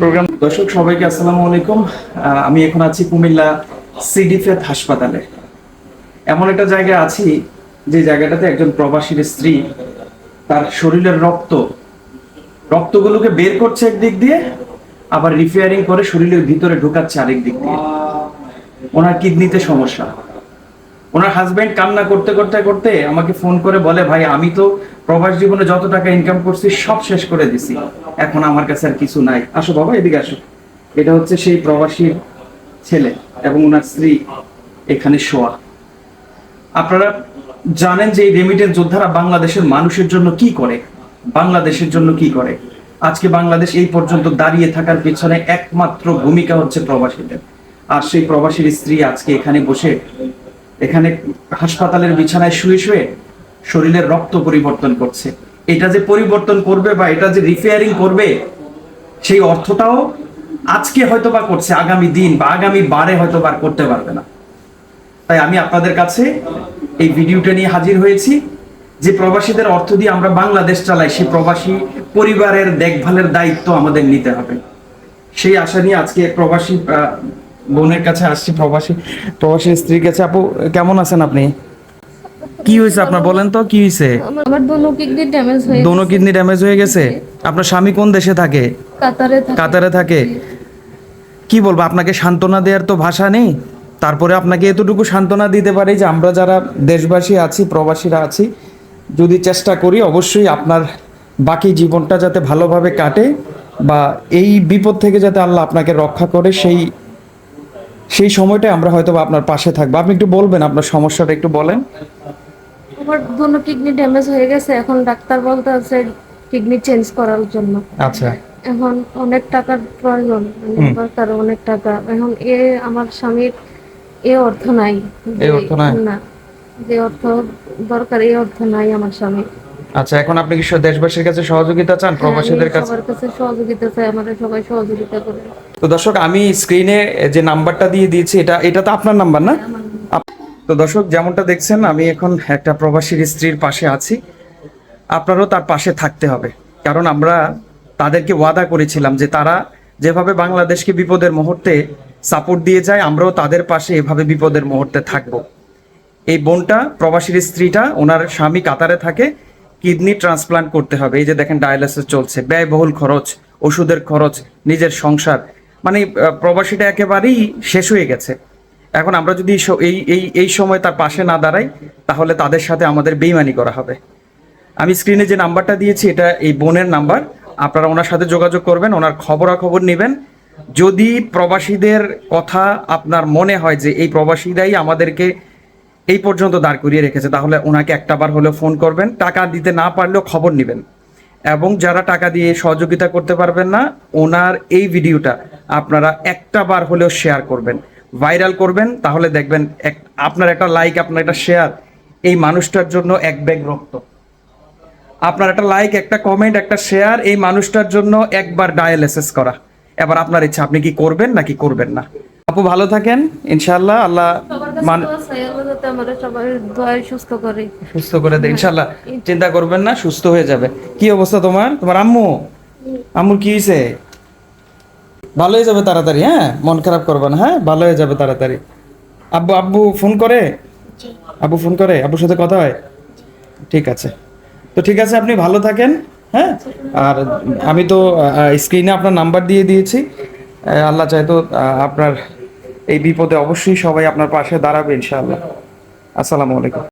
Programme. দর্শক, সবাইকে আসসালামু আলাইকুম। আমি এখন আছি কুমিল্লা হাসপাতালে। এমন একটা জায়গায় আছি যে জায়গাটাতে একজন প্রবাসীর স্ত্রী তার শরীরের রক্ত, রক্তগুলোকে বের করছে একদিক দিয়ে, আবার রিপেয়ারিং করে শরীরের ভিতরে ঢুকাচ্ছে আরেক দিক দিয়ে। ওনার কিডনিতে সমস্যা। ওনার হাজবেন্ড কান্না করতে করতে করতে আমাকে ফোন করে বলে, ভাই, আমি তো প্রবাস জীবনে যত টাকা ইনকাম করছি, সব শেষ করে দিছি। এখন আমার কাছে আর কিছু নাই। আসো বাবা, এদিকে আসো। এটা হচ্ছে সেই প্রবাসীর ছেলে এবং ওনার স্ত্রী এখানে শোয়া। আপনারা জানেন যে এই রেমিটেন্স যোদ্ধারা বাংলাদেশের মানুষের জন্য কি করে? বাংলাদেশের জন্য কি করে? আজকে বাংলাদেশ এই পর্যন্ত দাঁড়িয়ে থাকার পেছনে একমাত্র ভূমিকা হচ্ছে প্রবাসীদের। আর সেই প্রবাসীর স্ত্রী আজকে এখানে বসে এখানে হাসপাতালের বিছানায় শুয়ে শুয়ে শরীরের রক্ত পরিবর্তন করছে। এটা যে পরিবর্তন করবে বা এটা যে রিপেয়ারিং করবে, সেই অর্থটাও আজকে হয়তো বা করছে, আগামী দিন বা আগামী বারে হয়তো বা আর করতে পারবে না। তাই আমি আপনাদের কাছে এই ভিডিওটা নিয়ে হাজির হয়েছি। যে প্রবাসীদের অর্থ দিয়ে আমরা বাংলাদেশ চালাই সেই প্রবাসী পরিবারের দেখভালের দায়িত্ব আমাদের নিতে হবে। সেই আশা নিয়ে আজকে প্রবাসী বোনের কাছে আসছি প্রবাসী প্রবাসী স্ত্রীর কাছে। আপু কেমন আছেন আপনি? কি হয়েছে আপনার বলেন তো কি হয়েছে? আমার দোনো কিডনি ড্যামেজ হয়ে দোনো কিডনি ড্যামেজ হয়ে গেছে? আপনার স্বামী কোন দেশে থাকে? কাতারে থাকে। কাতারে থাকে। কি বলব আপনাকে সান্ত্বনা দেওয়ার তো ভাষা নেই। তারপরে আপনাকে এতটুকু সান্ত্বনা দিতে পারি যে আমরা যারা দেশবাসী আছি প্রবাসীরা আছি যদি চেষ্টা করি অবশ্যই আপনার বাকি জীবনটা যাতে ভালোভাবে কাটে বা এই বিপদ থেকে যাতে আল্লাহ আপনাকে রক্ষা করে সেই সেই সময়টা আমরা হয়তো আপনার পাশে থাকব। আপনি একটু বলবেন আপনার সমস্যাটা একটু বলেন। আমার দোনো কিডনি ড্যামেজ হয়ে গেছে এখন ডাক্তার বলতে আছে কিডনি চেঞ্জ করার জন্য। আচ্ছা। এখন অনেক টাকার প্রয়োজন মানে দরকার অনেক টাকা। এখন এ আমার স্বামীর এ অর্থ নাই। এই অর্থ নাই? না যে অর্থ দরকার এই অর্থ নাই আমার স্বামী আচ্ছা এখন আপনি কি দেশবাসীর কাছে সহযোগিতা চান? প্রবাসীদের কাছে? সবার কাছে সহযোগিতা চাই আমার সবাই সহযোগিতা করে তো দর্শক, আমি স্ক্রিনে যে নাম্বারটা দিয়ে দিয়েছি, এটা এটা তো আপনার নাম্বার না? তো দর্শক, যেমনটা দেখছেন, আমি এখন একটা প্রবাসীর স্ত্রীর পাশে আছি। আপনারও তার পাশে থাকতে হবে। কারণ আমরা তাদেরকে ওয়াদা করেছিলাম যে তারা যেভাবে বাংলাদেশকে বিপদের মুহূর্তে সাপোর্ট দিয়ে যায়, আমরাও তাদের পাশে এভাবে বিপদের মুহূর্তে থাকব। এই বোনটা প্রবাসীর স্ত্রীটা, ওনার স্বামী কাতারে থাকে, কিডনি ট্রান্সপ্লান্ট করতে হবে। এই যে দেখেন ডায়ালিসিস চলছে, ব্যয়বহুল খরচ, ওষুধের খরচ, নিজের সংসার মানে প্রবাসীটা একেবারেই শেষ হয়ে গেছে। এখন আমরা যদি এই এই এই সময় তার পাশে না দাঁড়াই, তাহলে তাদের সাথে আমাদের বেইমানি করা হবে। আমি স্ক্রিনে যে নাম্বারটা দিয়েছি, এটা এই বোনের নাম্বার। আপনারা ওনার সাথে যোগাযোগ করবেন, ওনার খবরাখবর নেবেন। যদি প্রবাসীদের কথা আপনার মনে হয় যে এই প্রবাসীরাই আমাদেরকে এই পর্যন্ত দাঁড় করিয়ে রেখেছে, তাহলে ওনাকে একটাবার হলেও ফোন করবেন। টাকা দিতে না পারলেও খবর নেবেন। এবং যারা টাকা দিয়ে সহযোগিতা করতে পারবেন না, ওনার এই ভিডিওটা আপনারা একটা বার হলেও শেয়ার করবেন। ভাইরাল করবেন, তাহলে দেখবেন এক আপনার একটা লাইক আপনার একটা শেয়ার এই মানুষটার জন্য এক ব্যাগ রক্ত। আপনার একটা লাইক একটা কমেন্ট একটা শেয়ার এই মানুষটার জন্য একবার ডায়ালিসিস করা। এবার আপনার ইচ্ছা, আপনি কি করবেন নাকি করবেন না? আপু ভালো থাকেন ইনশাল্লাহ আল্লাহ মান চাই, সুস্থ করে। সুস্থ করে দেয়। ইনশাআল্লাহ চিন্তা করবেন না সুস্থ হয়ে যাবে। কি অবস্থা তোমার? তোমার আম্মু? আম্মুর কি হয়েছে ভালো হয়ে যাবে তাড়াতাড়ি হ্যাঁ? মন খারাপ করবে না হ্যাঁ? ভালো হয়ে যাবে তাড়াতাড়ি। আব্বু আব্বু ফোন করে? আব্বু ফোন করে? আব্বুর সাথে কথা হয়? ঠিক আছে। তো ঠিক আছে আপনি ভালো থাকেন হ্যাঁ? আর আমি তো স্ক্রিনে আপনার নাম্বার দিয়ে দিয়েছি। আল্লাহ চাইতো আহ, আপনার এই বিপদে অবশ্যই সবাই আপনার পাশে দাঁড়াবে ইনশাআল্লাহ। আসসালামু আলাইকুম।